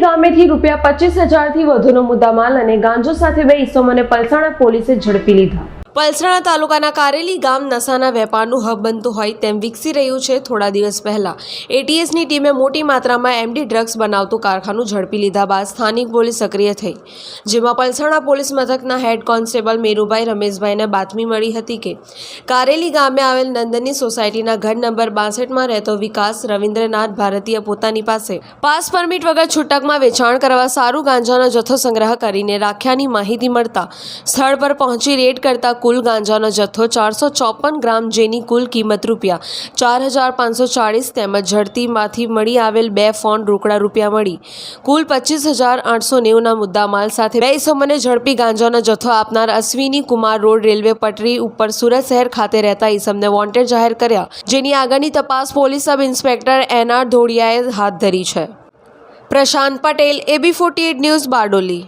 પાસેથી રૂપિયા પચીસ હજારથી વધુનો મુદ્દામાલ અને ગાંજો સાથે બે ઇસમોને પલસાણા પોલીસે ઝડપી લીધા. પલસાણા તાલુકાના કારેલી ગામ નશાના વેપારનું હબ બનતું હોય તેમ વિકસી રહ્યું છે થોડા દિવસ પહેલા. એટીએસની ટીમે મોટી માત્રામાં એમડી ડ્રગ્સ બનાવતું કારખાનું ઝડપી લીધા બાદ સ્થાનિક પોલીસ સક્રિય થઈ. જેમાં પલસાણા પોલીસ મથકના હેડ કોન્સ્ટેબલ મેરુભાઈ રમેશભાઈને બાતમી મળી હતી કે, કારેલી ગામે આવેલ નંદની સોસાયટીના ઘર નંબર બાસઠમાં રહેતો વિકાસ રવિન્દ્રનાથ ભારતીય પોતાની પાસે પાસ પરમિટ વગર છૂટકમાં વેચાણ કરવા સારું ગાંજાનો જથ્થો સંગ્રહ કરીને રાખ્યાની માહિતી મળતા સ્થળ પર પહોંચી રેડ કરતા કુલ ગાંજાનો જથ્થો ચારસો ચોપન ગ્રામ જેની કુલ કિંમત રૂપિયા ચાર હજાર પાંચસો ચાળીસ તેમજ ઝડતીમાંથી મળી આવેલ બે ફોન રોકડા રૂપિયા મળી. કુલ પચીસ હજાર આઠસો નેવુંના મુદ્દામાલ સાથે બે ઇસમોને ઝડપી ગાંજાનો જથ્થો આપનાર અશ્વિની કુમાર રોડ રેલવે પટરી ઉપર સુરત શહેર ખાતે રહેતા ઇસમને વોન્ટેડ જાહેર કર્યા, જેની આગળની તપાસ police sub inspector N R ધોળિયાએ હાથ ધરી છે. Prashant Patel, A B forty news Bardoli.